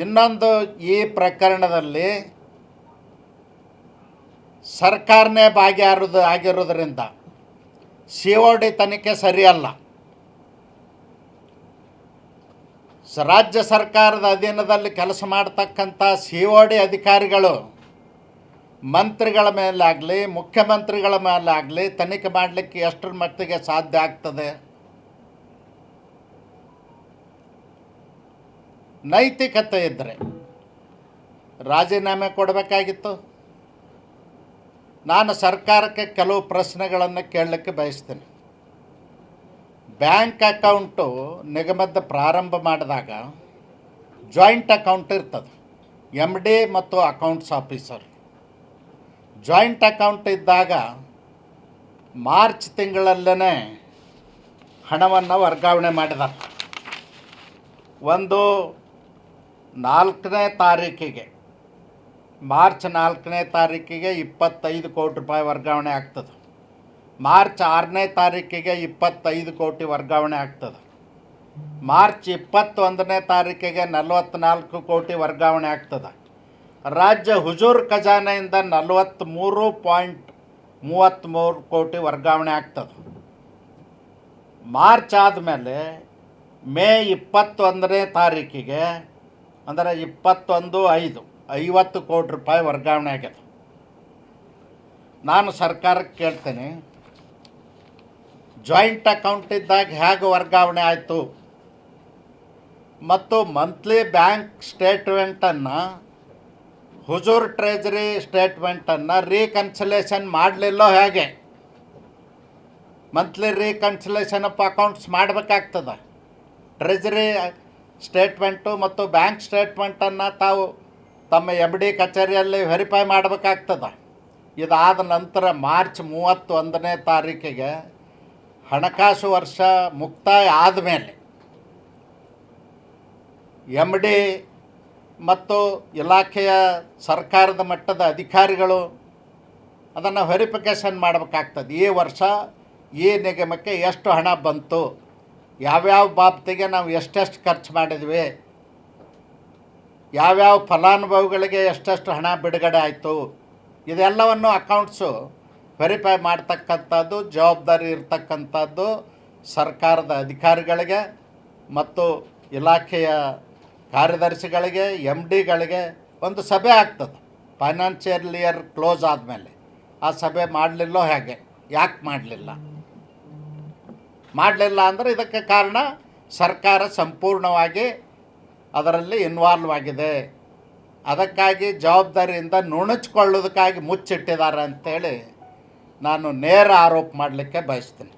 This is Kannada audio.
ಇನ್ನೊಂದು ಈ ಪ್ರಕರಣದಲ್ಲಿ ಸರ್ಕಾರನೇ ಭಾಗಿಯಾರೋದು ಆಗಿರೋದ್ರಿಂದ ಸಿ ಒ ಡಿ ತನಿಖೆ ಸರಿಯಲ್ಲ. ರಾಜ್ಯ ಸರ್ಕಾರದ ಅಧೀನದಲ್ಲಿ ಕೆಲಸ ಮಾಡ್ತಕ್ಕಂಥ ಸಿ ಒ ಡಿ ಅಧಿಕಾರಿಗಳು ಮಂತ್ರಿಗಳ ಮೇಲಾಗಲಿ, ಮುಖ್ಯಮಂತ್ರಿಗಳ ಮೇಲಾಗಲಿ ತನಿಖೆ ಮಾಡಲಿಕ್ಕೆ ಎಷ್ಟರ ಮಟ್ಟಿಗೆ ಸಾಧ್ಯ ಆಗ್ತದೆ? ನೈತಿಕತೆ ಇದ್ದರೆ ರಾಜೀನಾಮೆ ಕೊಡಬೇಕಾಗಿತ್ತು. ನಾನು ಸರ್ಕಾರಕ್ಕೆ ಕೆಲವು ಪ್ರಶ್ನೆಗಳನ್ನು ಕೇಳಲಿಕ್ಕೆ ಬಯಸ್ತೀನಿ. ಬ್ಯಾಂಕ್ ಅಕೌಂಟು ನಿಗಮದ ಪ್ರಾರಂಭ ಮಾಡಿದಾಗ ಜಾಯಿಂಟ್ ಅಕೌಂಟ್ ಇರ್ತದೆ ಎಂ ಡಿ ಮತ್ತು ಅಕೌಂಟ್ಸ್ ಆಫೀಸರ್. ಜಾಯಿಂಟ್ ಅಕೌಂಟ್ ಇದ್ದಾಗ ಮಾರ್ಚ್ ತಿಂಗಳಲ್ಲೇ ಹಣವನ್ನು ವರ್ಗಾವಣೆ ಮಾಡಿದ ಒಂದು ನಾಲ್ಕನೇ ತಾರೀಕಿಗೆ, ಮಾರ್ಚ್ ನಾಲ್ಕನೇ ತಾರೀಕಿಗೆ ಇಪ್ಪತ್ತೈದು ಕೋಟಿ ರೂಪಾಯಿ ವರ್ಗಾವಣೆ ಆಗ್ತದೆ. ಮಾರ್ಚ್ ಆರನೇ ತಾರೀಕಿಗೆ ಇಪ್ಪತ್ತೈದು ಕೋಟಿ ವರ್ಗಾವಣೆ ಆಗ್ತದೆ. ಮಾರ್ಚ್ ಇಪ್ಪತ್ತೊಂದನೇ ತಾರೀಕಿಗೆ ನಲವತ್ತ್ನಾಲ್ಕು ಕೋಟಿ ವರ್ಗಾವಣೆ ಆಗ್ತದೆ. ರಾಜ್ಯ ಹುಜೂರ್ ಖಜಾನೆಯಿಂದ ನಲವತ್ತ್ಮೂರು ಪಾಯಿಂಟ್ ಮೂವತ್ತ್ಮೂರು ಕೋಟಿ ವರ್ಗಾವಣೆ ಆಗ್ತದೆ. ಮಾರ್ಚ್ ಆದಮೇಲೆ ಮೇ ಇಪ್ಪತ್ತೊಂದನೇ ತಾರೀಕಿಗೆ ಅಂದರೆ ಇಪ್ಪತ್ತೊಂದು, ಐದು. ಐವತ್ತು ಕೋಟಿ ರೂಪಾಯಿ ವರ್ಗಾವಣೆ ಆಗ್ಯದ ನಾನು ಸರ್ಕಾರಕ್ಕೆ ಕೇಳ್ತೇನೆ ಜಾಯಿಂಟ್ ಅಕೌಂಟ್ ಇದ್ದಾಗ ಹೇಗೆ ವರ್ಗಾವಣೆ ಆಯಿತು? ಮತ್ತು ಮಂತ್ಲಿ ಬ್ಯಾಂಕ್ ಸ್ಟೇಟ್ಮೆಂಟನ್ನು ಹುಜೂರ್ ಟ್ರೆಜರಿ ಸ್ಟೇಟ್ಮೆಂಟನ್ನು ರೀಕನ್ಸಲೇಷನ್ ಮಾಡಲಿಲ್ಲೋ ಹೇಗೆ? ಮಂತ್ಲಿ ರೀಕನ್ಸಲೇಷನ್ ಆಫ್ ಅಕೌಂಟ್ಸ್ ಮಾಡಬೇಕಾಗ್ತದೆ? ಟ್ರೆಜರಿ ಸ್ಟೇಟ್ಮೆಂಟು ಮತ್ತು ಬ್ಯಾಂಕ್ ಸ್ಟೇಟ್ಮೆಂಟನ್ನು ತಾವು ತಮ್ಮ ಎಂ ಡಿ ಕಚೇರಿಯಲ್ಲಿ ವೆರಿಫೈ ಮಾಡಬೇಕಾಗ್ತದೆ. ಇದಾದ ನಂತರ ಮಾರ್ಚ್ ಮೂವತ್ತೊಂದನೇ ತಾರೀಕಿಗೆ ಹಣಕಾಸು ವರ್ಷ ಮುಕ್ತಾಯ ಆದಮೇಲೆ ಎಂ ಡಿ ಮತ್ತು ಇಲಾಖೆಯ ಸರ್ಕಾರದ ಮಟ್ಟದ ಅಧಿಕಾರಿಗಳು ಅದನ್ನು ವೆರಿಫಿಕೇಷನ್ ಮಾಡಬೇಕಾಗ್ತದೆ. ಈ ವರ್ಷ ಈ ನಿಗಮಕ್ಕೆ ಎಷ್ಟು ಹಣ ಬಂತು? ಯಾವ್ಯಾವ ಬಾಬ್ತಿಗೆ ನಾವು ಎಷ್ಟೆಷ್ಟು ಖರ್ಚು ಮಾಡಿದ್ವಿ? ಯಾವ್ಯಾವ ಫಲಾನುಭವಿಗಳಿಗೆ ಎಷ್ಟೆಷ್ಟು ಹಣ ಬಿಡುಗಡೆ ಆಯಿತು? ಇದೆಲ್ಲವನ್ನು ಅಕೌಂಟ್ಸು ವೆರಿಫೈ ಮಾಡ್ತಕ್ಕಂಥದ್ದು, ಜವಾಬ್ದಾರಿ ಇರ್ತಕ್ಕಂಥದ್ದು ಸರ್ಕಾರದ ಅಧಿಕಾರಿಗಳಿಗೆ ಮತ್ತು ಇಲಾಖೆಯ ಕಾರ್ಯದರ್ಶಿಗಳಿಗೆ ಎಂ ಡಿಗಳಿಗೆ ಒಂದು ಸಭೆ ಆಗ್ತದೆ. ಫೈನಾನ್ಷಿಯಲ್ ಇಯರ್ ಕ್ಲೋಸ್ ಆದಮೇಲೆ. ಆ ಸಭೆ ಮಾಡಲಿಲ್ಲೋ ಹೇಗೆ? ಯಾಕೆ ಮಾಡಲಿಲ್ಲ? ಮಾಡಲಿಲ್ಲ ಅಂದರೆ ಇದಕ್ಕೆ ಕಾರಣ ಸರ್ಕಾರ ಸಂಪೂರ್ಣವಾಗಿ ಅದರಲ್ಲಿ ಇನ್ವಾಲ್ವ್ ಆಗಿದೆ. ಅದಕ್ಕಾಗಿ ಜವಾಬ್ದಾರಿಯಿಂದ ನುಣುಚ್ಕೊಳ್ಳೋದಕ್ಕಾಗಿ ಮುಚ್ಚಿಟ್ಟಿದ್ದಾರೆ ಅಂತೇಳಿ ನಾನು ನೇರ ಆರೋಪ ಮಾಡಲಿಕ್ಕೆ ಬಯಸ್ತೀನಿ.